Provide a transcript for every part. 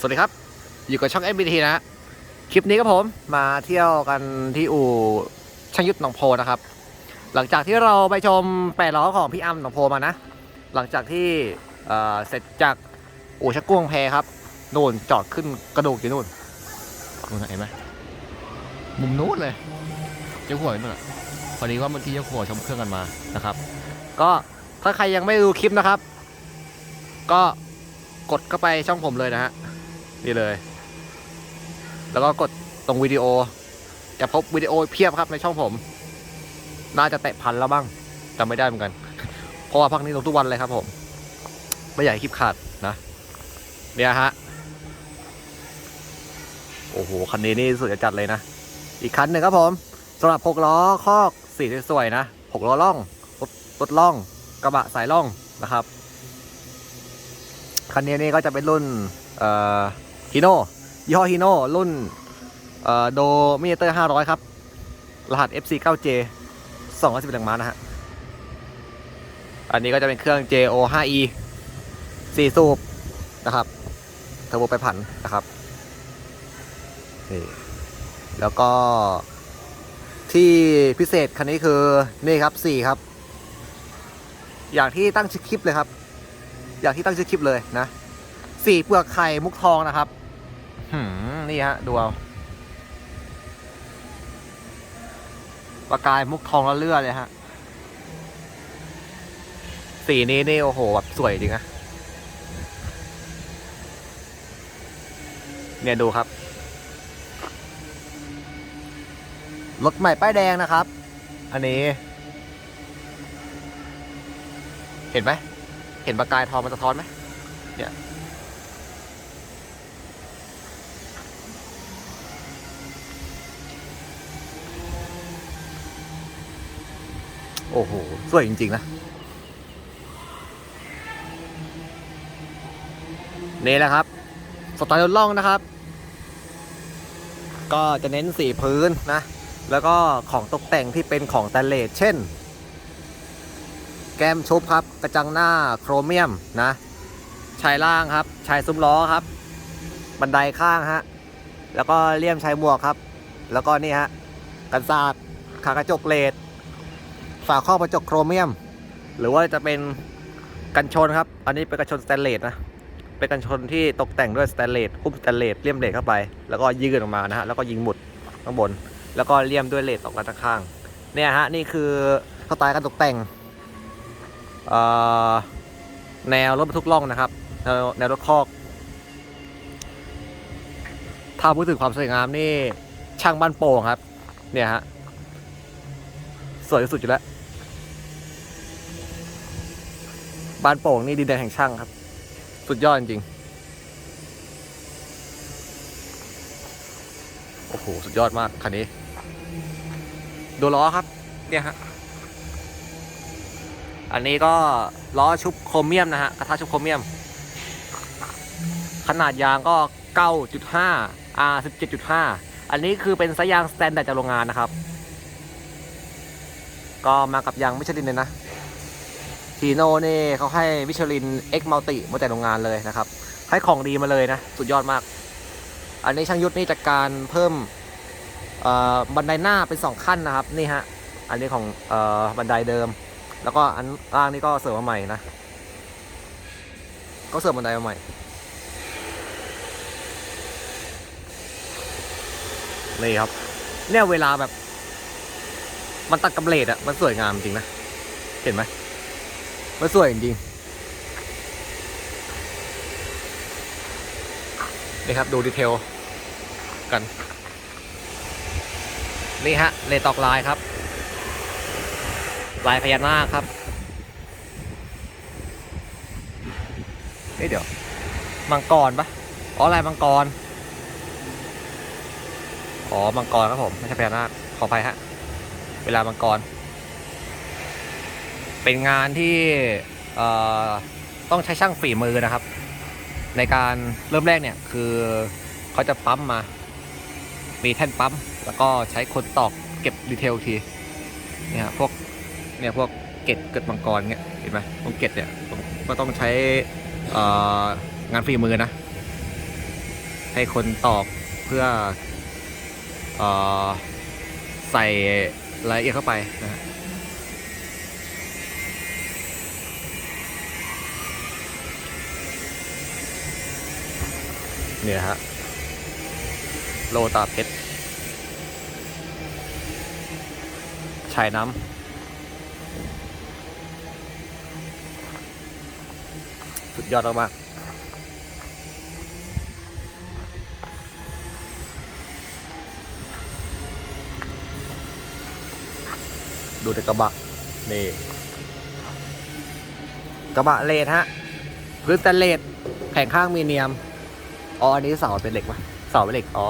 สวัสดีครับ อยู่กับช่อง MBT นะฮะคลิปนี้ก็ผมมาเที่ยวกันที่อู่ช่างยุทธหนองโพนะครับ หลังจากที่เราไปชมแปดล้อของพี่อ้ำหนองโพมานะ หลังจากที่เอ่อเสร็จจากอู่ชักกวงแพครับนู่นจอดขึ้นกระดูกอยู่นู่นนู่นเห็นไหมมุมนู้นเลยเจ้าหัวนู่นอะพอดีว่าเมื่อกี้เจ้าหัวชมเครื่องกันมานะครับ ก็ถ้าใครยังไม่ดูคลิปนะครับ ก็กดเข้าไปช่องผมเลยนะฮะ นี่เลย แล้วก็กดตรงวิดีโอ จะพบวิดีโอเพียบครับในช่องผม น่าจะแตะพันแล้วบ้างจำไม่ได้เหมือนกัน เพราะว่าพักนี้ลงทุกวันเลยครับผม ไม่อยากคลิปขาดนะ เนี่ยฮะ โอ้โห คันนี้นี่สุดจะจัดเลยนะ อีกคันหนึ่งครับผมสำหรับหกล้อคอกสีสวยๆนะหกล้อล่องรถรถล่อง กระบะสายล่องนะครับ คันนี้นี่ก็จะเป็นรุ่น เอ่อ ฮีโน่ยี่ห้อฮีโน่รุ่นโดมิเตอร์ 500 ครับ รหัส FC9J 211แรงม้านะฮะ อันนี้ก็จะเป็นเครื่อง JO 5E 4 สูบ นะครับ เทอร์โบไปผันนะครับ นี่ แล้วก็ที่พิเศษคันนี้คือ นี่ครับ 4 ครับ อย่างที่ตั้งชื่อคลิปเลยครับ อย่างที่ตั้งชื่อคลิปเลยนะสีเปลือกไข่มุกทองนะครับ หืมนี่ฮะ ดูเอาประกายมุกทองล้วเลือดเลยฮะ สีนี้นี่โอ้โหแบบสวยจริงนะเนี่ยดูครับ รถใหม่ป้ายแดงนะครับ อันนี้ เห็นไหม เห็นประกายทองมันสะท้อนไหมเนี่ย โอ้โห สวยจริง ๆ นะ นี่แหละครับ สไตล์รถล่องนะครับ ก็จะเน้นสีพื้นนะ แล้วก็ของตกแต่งที่เป็นของแตนเลสเช่น แก้มชุบครับ กระจังหน้าโครเมียมนะ ชายล่างครับ ชายซุ้มล้อครับ บันไดข้างฮะ แล้วก็เลี่ยมชายหมวกครับ แล้วก็นี่ฮะ กันศาสตร์ขากระจกเลด ฝาครอบกระจกโครเมียม หรือว่าจะเป็นกันชนครับ อันนี้เป็นกันชนสแตนเลสนะ เป็นกันชนที่ตกแต่งด้วยสแตนเลสหุ้มสแตนเลสเลี่ยมเลสเข้าไป แล้วก็ยืดออกมานะฮะ แล้วก็ยิงหมุดข้างบน แล้วก็เลี่ยมด้วยเลสออกมาทางข้าง เนี่ยฮะ นี่คือสไตล์การตกแต่งแนวรถบรรทุกล่องนะครับ แนแนวรถคอก ถ้าพูดถึงความสวยงามนี่ช่างบ้านโป่งครับ เนี่ยฮะ สวยที่สุดอยู่แล้วบ้านโป่งนี่ดินแดนแห่งช่างครับ สุดยอดจริงๆโอ้โห สุดยอดมากคันนี้ ดูล้อครับ เนี่ยฮะ อันนี้ก็ล้อชุบโครเมียมนะฮะ กระทะชุบโครเมียม ขนาดยางก็ 9.5 R 17.5 อันนี้คือเป็นสายยางสแตนดาร์ดจากโรงงานนะครับ ก็มากับยางมิชลินเลยนะทีโน่นี่เขาให้มิชลิน X Multi มาแต่โรงงานเลยนะครับ ให้ของดีมาเลยนะ สุดยอดมาก อันนี้ช่างยุทธนี่จัดการเพิ่มบันไดหน้าเป็นสองขั้นนะครับ นี่ฮะ อันนี้ของอบันไดเดิม แล้วก็อันล่างนี่ก็เสริมมาใหม่นะ ก็เสริมบันไดมาใหม่ นี่ครับเนี่ยเวลาแบบ มันตัดกับเลดอะมันสวยงามจริงนะ เห็นไหมมันสวยจริงนี่ครับดูดีเทลกัน นี่ฮะเลตอกลายครับ ลายพญานาคครับเฮ้เดี๋ยว มังกรปะอ๋อลายมังกร อ๋อ มังกรครับผม ไม่ใช่พญานาคขออภัยฮะ เวลามังกร เป็นงานที่ต้องใช้ช่างฝีมือนะครับ ในการเริ่มแรกเนี่ยคือเขาจะปั๊มมา มีแท่นปั๊ม แล้วก็ใช้คนตอกเก็บดีเทลทีเนี่ยพวกเนี่ยพวกเกล็ดเกิดมังกรเนี่ยเห็นไหมพวกเกล็ดเนี่ยก็ต้องใช้งานฝีมือนะ ให้คนตอกเพื่ออใส่ รายละเอียดเข้าไปนะเนี่ยนะฮะ โลตาเพชรชายน้ำสุดยอดมากๆ ดูในกระบะ นี่ กระบะเลดฮะ พื้นสแตนเลสแผงข้างมีเนียม อ๋อ อันนี้เสาเป็นเหล็กปะเสาเป็นเหล็ก อ๋อ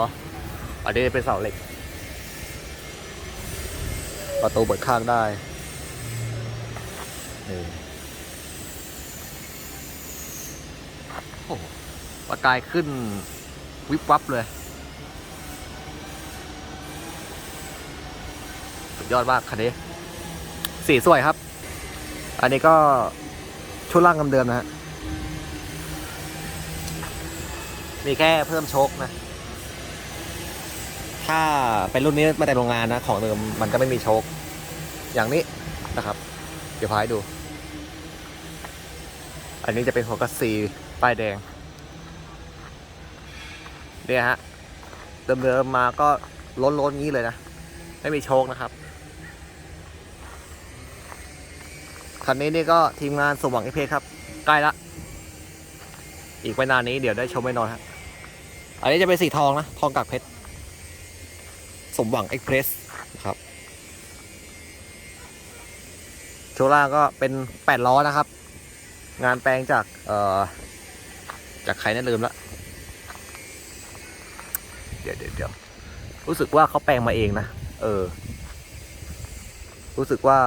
อันนี้เป็นเสาเหล็ก ประตูเปิดข้างได้ นี่โอ้โหประกายขึ้นวิบวับเลยสุดยอดมากคันนี้ สีสวยครับ อันนี้ก็ชุดล่างเดิมนะฮะ มีแค่เพิ่มโชคนะ ถ้าเป็นรุ่นนี้มาแต่โรงงานนะ ของเดิมมันก็ไม่มีโชค อย่างนี้นะครับ เดี๋ยวพาให้ดู อันนี้จะเป็นหัวกัสซีป้ายแดง เนี่ยฮะ เดิมๆมาก็ล้นๆงี้เลยนะ ไม่มีโชคนะครับ คันนี้นี่ก็ทีมงานสมหวังเอเพครับ ใกล้ละ อีกไม่นานนี้เดี๋ยวได้ชมแน่นอนฮะอันนี้จะเป็นสีทองนะ ทองกากเพชร สมหวังเอ็กเพรสครับโชล่าก็เป็นแปดล้อนะครับ งานแปลงจาก เอ่อ จากใครนั่นลืมละ เดี๋ยวเดี๋ยวเดี๋ยวรู้สึกว่าเขาแปลงมาเองนะ เออ รู้สึกว่า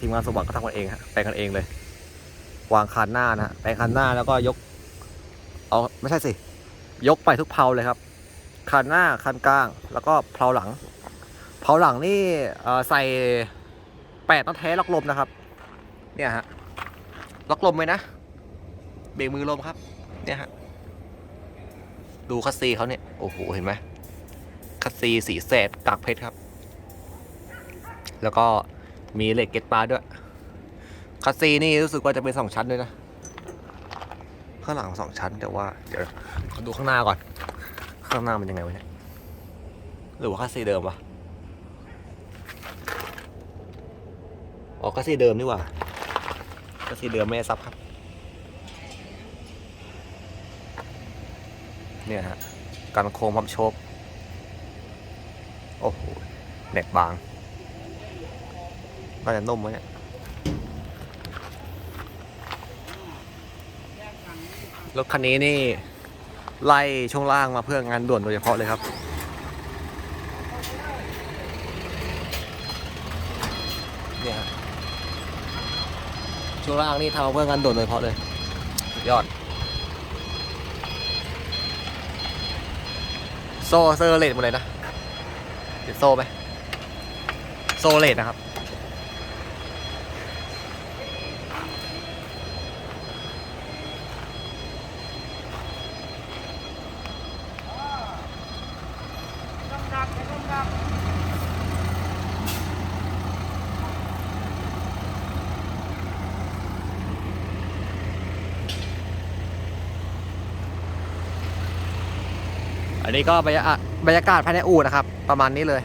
ทีมงานสมหวังเขาทำกันเองฮะแปลงกันเองเลย วางคันหน้านะฮะแปลงคันหน้าแล้วก็ยก เอาไม่ใช่สิ ยกไปทุกเพลาเลยครับคันหน้าคันกลาง แล้วก็เพลาหลังเพลาหลังนี่ใส่แปดต้องแท้ล็อกลมนะครับ เนี่ยฮะล็อกลมไว้นะเบรกมือลมครับ เนี่ยฮะดูคัสซีเขาเนี่ย โอ้โห เห็นไหมคัสซีสีแสดกากเพชรครับ แล้วก็มีเหล็กเก็ตปลาด้วยคัสซีนี่รู้สึกว่าจะเป็นสองชั้นด้วยนะ ข้างหลังสองชั้นแต่ว่า เดี๋ยวขอดูข้างหน้าก่อน ข้างหน้ามันยังไงวะเนี่ยหรือว่าคัสซีเดิมวะอ๋อคัสซีเดิมนี่ว่าคัสซีเดิมไม่ซับครับ เนี่ยฮะการโค้งพับโชคโอ้โหแหนกบาง น่าจะนุ่มไหมเนี่ยรถคันนี้นี่ ไล่ช่วงล่างมาเพื่องานด่วนโดยเฉพาะเลยครับ เนี่ยช่วงล่างนี่ทำมาเพื่องานด่วนโดยเฉพาะเลยสุดยอด โซ่เซอร์เลดหมดเลยนะเห็นโซ่ไหมโซ่เลดนะครับ อันนี้ก็บรรยากาศบรรยากาศภายในอู่นะครับ ประมาณนี้เลย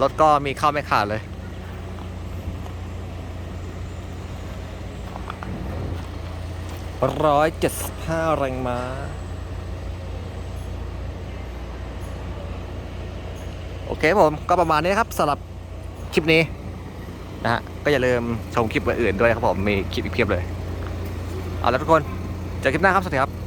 รถก็มีเข้าไม่ขาดเลย ร้อยเจ็ดสิบห้าแรงม้าโอเคผมก็ประมาณนี้ครับสำหรับคลิปนี้นะฮะก็อย่าลืมชมคลิปอื่นๆด้วยครับผมมีคลิปอีกเพียบเลย เอาละทุกคน เจอคลิปหน้าครับ สวัสดีครับ